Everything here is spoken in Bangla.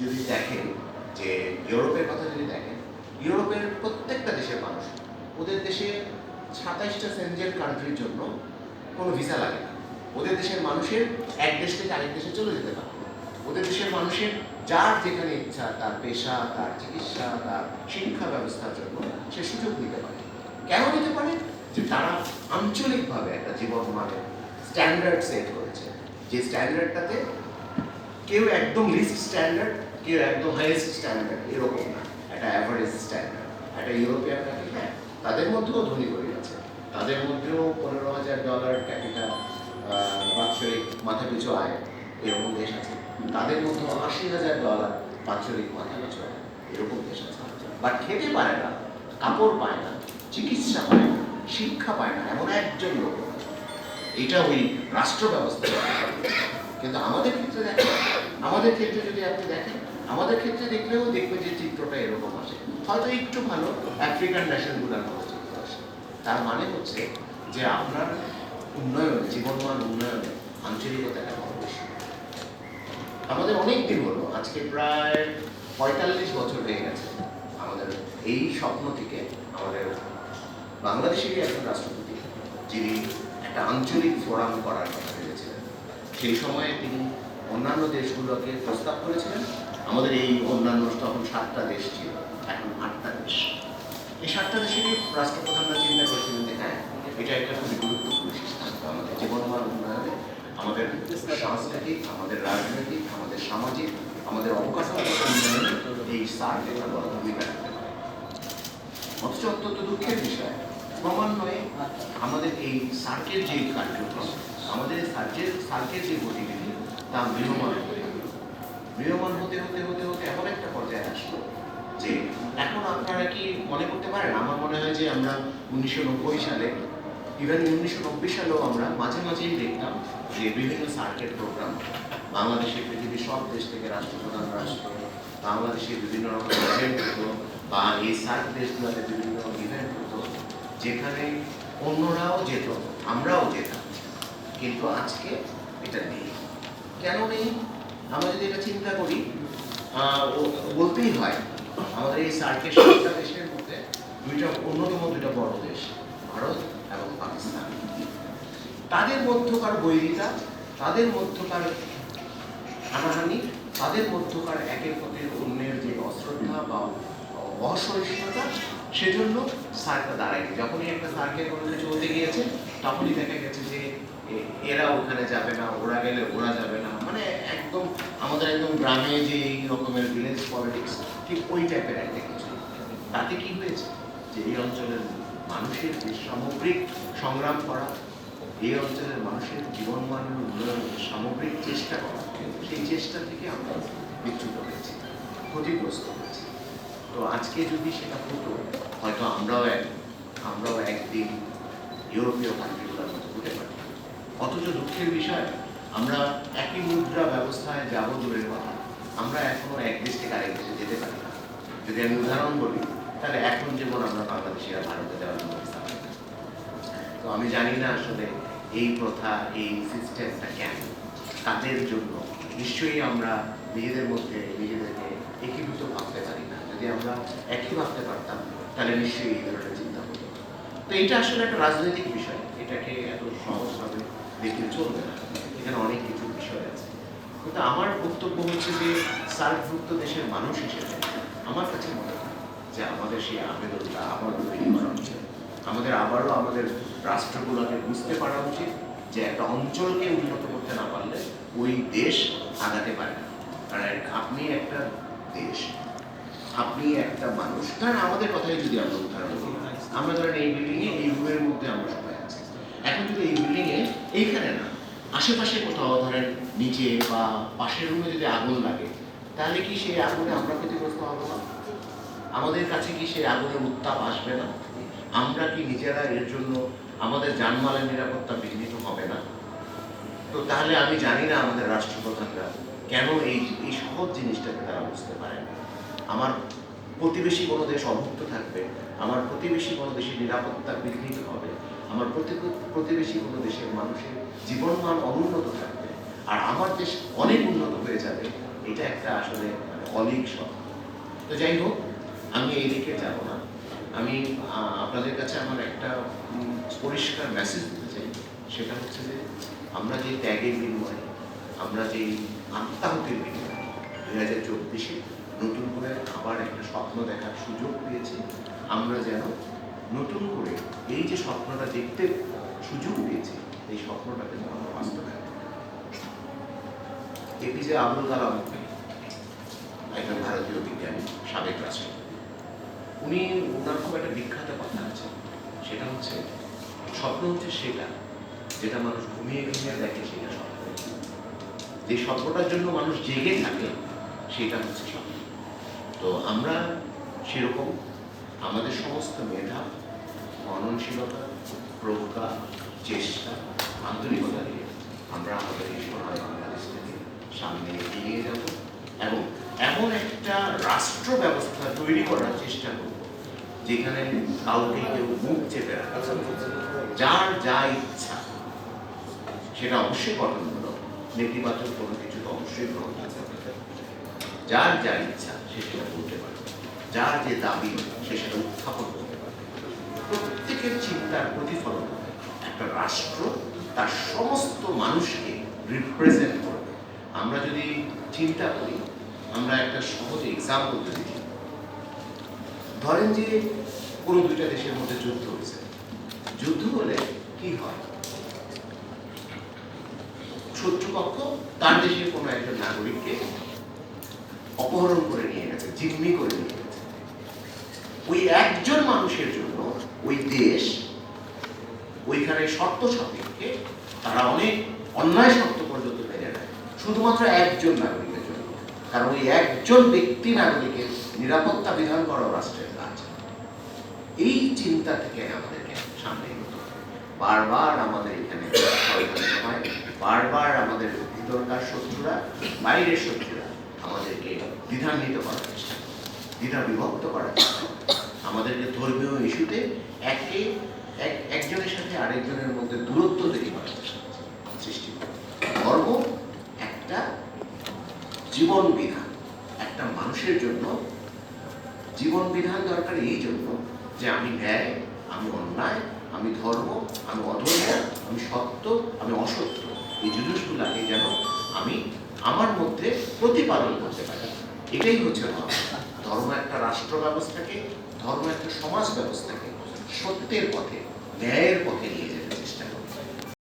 যদি দেখেন যে ইউরোপের কথা যদি দেখেন, ইউরোপের প্রত্যেকটা দেশের মানুষ, ওদের দেশে সাতাইশটা সেনজেন কান্ট্রির জন্য কোনো ভিসা লাগে না। ওদের দেশের মানুষের এক দেশ থেকে আরেক দেশে চলে যেতে পারে। ওদের দেশের মানুষের যার যেখানে ইচ্ছা, তার পেশা, তার চিকিৎসা, তার শিক্ষা ব্যবস্থার জন্য সে সুযোগ নিতে পারে। কেন নিতে পারে? যে তারা আঞ্চলিকভাবে একটা জীবন মানে স্ট্যান্ডার্ড সেট করেছে। যে স্ট্যান্ডার্ডটাতে কেউ একদম লিস্ট স্ট্যান্ডার্ড কেউ একদম হাইয়েস্ট স্ট্যান্ডার্ড এরকম না। একটা অ্যাভারেজ স্ট্যান্ডার্ড একটা ইউরোপিয়ান কান্ট্রি হ্যাঁ তাদের মধ্যেও ধনী গরিব আছে তাদের মধ্যেও পনেরো হাজার ডলার ক্যাপিটা বাৎসরিক মাথা পিছু আয় এরকম দেশ আছে। তাদের মধ্যেও আশি হাজার ডলার বাৎসরিক মাথা পিছু আয় এরকম দেশ আছে। বাট খেতে পারে না, কাপড় পায় না, চিকিৎসা পায় না, শিক্ষা পায় না, এমন একজন লোক এটা ওই রাষ্ট্র ব্যবস্থা কিন্তু আমাদের ক্ষেত্রে দেখেন আমাদের ক্ষেত্রে যদি আপনি দেখেন, আমাদের ক্ষেত্রে দেখলেও দেখবেন যে চিত্রটা এরকম আসে। হয়তো একটু ভালো আফ্রিকান ন্যাশনগুলোর চিত্র আসে। তার মানে হচ্ছে যে আপনার উন্নয়নে, জীবনমান উন্নয়নে আঞ্চলিকতাটা বড় বেশি। আমাদের অনেক দিন হলো, আজকে প্রায় পঁয়তাল্লিশ বছর হয়ে গেছে। আমাদের এই স্বপ্ন থেকে আমাদের বাংলাদেশেরই একজন রাষ্ট্রপতি, যিনি একটা আঞ্চলিক ফোরাম করার কথা ভেবেছিলেন। সেই সময়ে তিনি অন্যান্য দেশগুলোকে প্রস্তাব করেছিলেন। আমাদের এই অন্যান্য তখন সাতটা দেশ ছিল, এখন আটটা দেশ। এই সাতটা দেশেরই রাষ্ট্রপ্রধানরা চিন্তা করেছিলেন যে হ্যাঁ এটা একটা খুবই গুরুত্বপূর্ণ সিদ্ধান্ত আমাদের জীবনমান উন্নয়নে, আমাদের সাংস্কৃতিক, আমাদের রাজনৈতিক, আমাদের সামাজিক, আমাদের অবকাঠামোগত উন্নয়নে এই সার্ক একটা বড় ভূমিকা রাখতে পারে। অথচ অত্যন্ত দুঃখের বিষয়, ক্রমান্বয়ে আমাদের এই সার্কের যে কার্যক্রম, আমাদের সার্কের সার্কের যে গতিবিধি তা মৃহমান হতে। মৃহমান হতে হতে হতে হতে এমন একটা পর্যায়ে আসলো যে এখন আপনারা কি মনে করতে পারেন আমার মনে হয় যে আমরা উনিশশো নব্বই সালে ইভেন উনিশশো নব্বই সালেও আমরা মাঝে মাঝেই দেখতাম যে বিভিন্ন সার্কেট প্রোগ্রাম বাংলাদেশের পৃথিবীর সব দেশ থেকে রাষ্ট্রপ্রধানরা আসতো বাংলাদেশের বিভিন্ন রকম ইভেন্ট হতো, বা এই সার্ক দেশগুলোতে বিভিন্ন ইভেন্ট হতো, যেখানে অন্যরাও যেত, আমরাও যেতাম কিন্তু আজকে এটা নেই কেন নেই? আমরা যদি এটা চিন্তা করি বলতেই হয়, আমাদের এই সার্কের সাতটা দেশের মধ্যে দুইটা, অন্যতম দুইটা বড় দেশ, ভারত এবং পাকিস্তান। তাদের মধ্যকার বৈরিতা, তাদের মধ্যকার হানাহানি, তাদের মধ্যকার একের প্রতি অন্যের যে অশ্রদ্ধা বা অসহিষ্ণুতা, সেজন্য সার্কটা দাঁড়ায়নি। যখনই একটা সার্কের কোনো কিছু হতে গিয়েছে, তখনই দেখা গেছে যে এরা ওখানে যাবে না, ওরা গেলে ওরা যাবে না। মানে একদম, আমাদের একদম গ্রামে যে এই রকমের ভিলেজ পলিটিক্স ঠিক ওই টাইপের একটা কিছু। তাতে কি হয়েছে? যে এই অঞ্চলের মানুষের যে সামগ্রিক সংগ্রাম করা, এই অঞ্চলের মানুষের জীবনমানের উন্নয়নের যে সামগ্রিক চেষ্টা করা, সেই চেষ্টা থেকে আমরা বিচ্যুত হয়েছি, ক্ষতিগ্রস্ত হয়েছি। তো আজকে যদি সেটা হতো, হয়তো আমরাও এক, আমরাও একদিন ইউরোপীয় পারতাম অথচ দুঃখের বিষয়, আমরা একই মুদ্রা ব্যবস্থায় যাব দূরের কথা। আমরা এখনও এক দেশ থেকে আরেক দেশে যেতে পারি না। যদি আমি উদাহরণ বলি, তাহলে এখন যেমন আমরা বাংলাদেশিরা ভারতে যাওয়ার না। তো আমি জানি না আসলে এই প্রথা, এই সিস্টেমটা কেন। কাদের জন্য নিশ্চয়ই আমরা নিজেদের মধ্যে, নিজেদেরকে একীভূত ভাবতে পারি না। যদি আমরা একই ভাবতে পারতাম, তাহলে নিশ্চয়ই এই ধরনের চিন্তা না। তো এটা আসলে একটা রাজনৈতিক বিষয়। এটাকে এত সহজভাবে দেখলে চলবে না। এখানে অনেক কিছু বিষয় আছে। কিন্তু আমার বক্তব্য হচ্ছে যে সার্কভুক্ত দেশের মানুষ হিসেবে আমার কাছে মনে হয় যে আমাদের সেই আবেদনটা আবারও তৈরি করা উচিত। আমাদের আবারও আমাদের রাষ্ট্রগুলোকে বুঝতে পারা উচিত যে একটা অঞ্চলকে উন্নত করতে না পারলে ওই দেশ আগাতে পারে না। কারণ আপনি একটা দেশ, আপনি একটা মানুষ ধরেন আমাদের কথাই যদি আমরা উদাহরণ আমরা ধরেন এই বিল্ডিংয়ে এই রুমের মধ্যে আমরা সবাই আছি। এখন যদি এই বিল্ডিংয়ে এইখানে না, আশেপাশে কোথাও ধরেন নিচে বা পাশের রুমে যদি আগুন লাগে, তাহলে কি সেই আগুনে আমরা ক্ষতিগ্রস্ত হব না? আমাদের কাছে কি সেই আগুনের উত্তাপ আসবে না? আমরা কি নিজেরা এর জন্য আমাদের যানমালের নিরাপত্তা বিঘ্নিত হবে না? তো তাহলে আমি জানি না আমাদের রাষ্ট্রপ্রধানরা কেন এই এই সহজ জিনিসটাকে তারা বুঝতে পারে না। আমার প্রতিবেশী কোনো দেশ অভুক্ত থাকবে, আমার প্রতিবেশী কোনো দেশের নিরাপত্তা বিঘ্নিত হবে আমার প্রতি- প্রতিবেশী কোনো দেশের মানুষের জীবনমান অনুন্নত থাকবে আর আমার দেশ অনেক উন্নত হয়ে যাবে, এটা একটা আসলে মানে অলিক তো যাই হোক, আমি এই দিকে যাব না। আমি আপনাদের কাছে আমার একটা পরিষ্কার মেসেজ দিতে চাই। সেটা হচ্ছে যে, আমরা যে ত্যাগের বিনিময়ে, আমরা যে আত্মাহুতির বিনিময়ে দুই হাজার চব্বিশে নতুন করে আবার একটা স্বপ্ন দেখার সুযোগ পেয়েছি, আমরা যেন নতুন করে এই যে স্বপ্নটা দেখতে সুযোগ পেয়েছে, এই স্বপ্নটাকে আমরা বাস্তবায়ন। এপিজে আব্দুল কালাম, একজন ভারতীয় বিজ্ঞানী, সাবেক রাষ্ট্রপতি। উনি ওনার খুব একটা বিখ্যাত কথা আছে। সেটা হচ্ছে, স্বপ্ন হচ্ছে সেটা, যেটা মানুষ ঘুমিয়ে ঘুমিয়ে দেখে সেটা স্বপ্ন। যে স্বপ্নটার জন্য মানুষ জেগে থাকে, সেটা হচ্ছে স্বপ্ন। তো আমরা সেরকম আমাদের সমস্ত মেধা, মননশীলতা, প্রজ্ঞা, চেষ্টা, আন্তরিকতা দিয়ে আমরা আমাদের এই সোনার বাংলাদেশটাকে সামনে এগিয়ে যাব এবং এমন একটা রাষ্ট্র ব্যবস্থা তৈরি করার চেষ্টা করব, যেখানে কাউকে কেউ মুখ চেপে যার যা ইচ্ছা, সেটা অবশ্যই গঠনমূলক, নেতিবাচক কোনো কিছু তো অবশ্যই গ্রহণ যার যা ইচ্ছা, সে সেটা বলতে পারে যার যে দাবি সে সেটা উত্থাপন করতে পারে। প্রত্যেকের চিন্তার প্রতিফলন, একটা রাষ্ট্র তার সমস্ত মানুষকে রিপ্রেজেন্ট করবে আমরা যদি চিন্তা করি, আমরা একটা সহজ এক্সাম্পল যদি ধরেন যে কোনো দুইটা দেশের মধ্যে যুদ্ধ হয়েছে। যুদ্ধ হলে কি হয়? শত্রুপক্ষ তার দেশের কোনো একজন নাগরিককে অপহরণ করে নিয়ে গেছে, জিম্মি করে নিয়ে গেছে। ওই একজন মানুষের জন্য ওই দেশ, ওইখানে শর্ত সাপেক্ষে তারা অনেক অন্যায় শর্ত পর্যন্ত মেনে নেয়। শুধুমাত্র একজন নাগরিকের জন্য। কারণ ওই একজন ব্যক্তি নাগরিকের নিরাপত্তা বিধান করা রাষ্ট্রের কাজ। এই চিন্তা থেকে আমাদেরকে সামনে বারবার আমাদের এখানে বারবার আমাদের ভিতরকার শত্রুরা, বাইরের শত্রুরা আমাদেরকে দ্বিধান্বিত করার চেষ্টা দ্বিধা বিভক্ত করার চেষ্টা আমাদেরকে ধর্মীয় ইস্যুতে একে এক, একজনের সাথে আরেকজনের মধ্যে দূরত্ব তৈরি করার সৃষ্টি ধর্ম একটা জীবন বিধান, একটা মানুষের জন্য জীবন বিধান দরকার এই জন্য যে আমি ন্যায়, আমি অন্যায়, আমি ধর্ম, আমি অধর্ম, আমি সত্য, আমি অসত্য। এই জিনিসগুলাকে যেন আমি আমার মধ্যে প্রতিপালন করতে পারি। এটাই হচ্ছে ধর্ম। ধর্ম একটা রাষ্ট্র ব্যবস্থাকে ধর্ম একটা সমাজ ব্যবস্থাকে সত্যের পথে ন্যায়ের পথে নিয়ে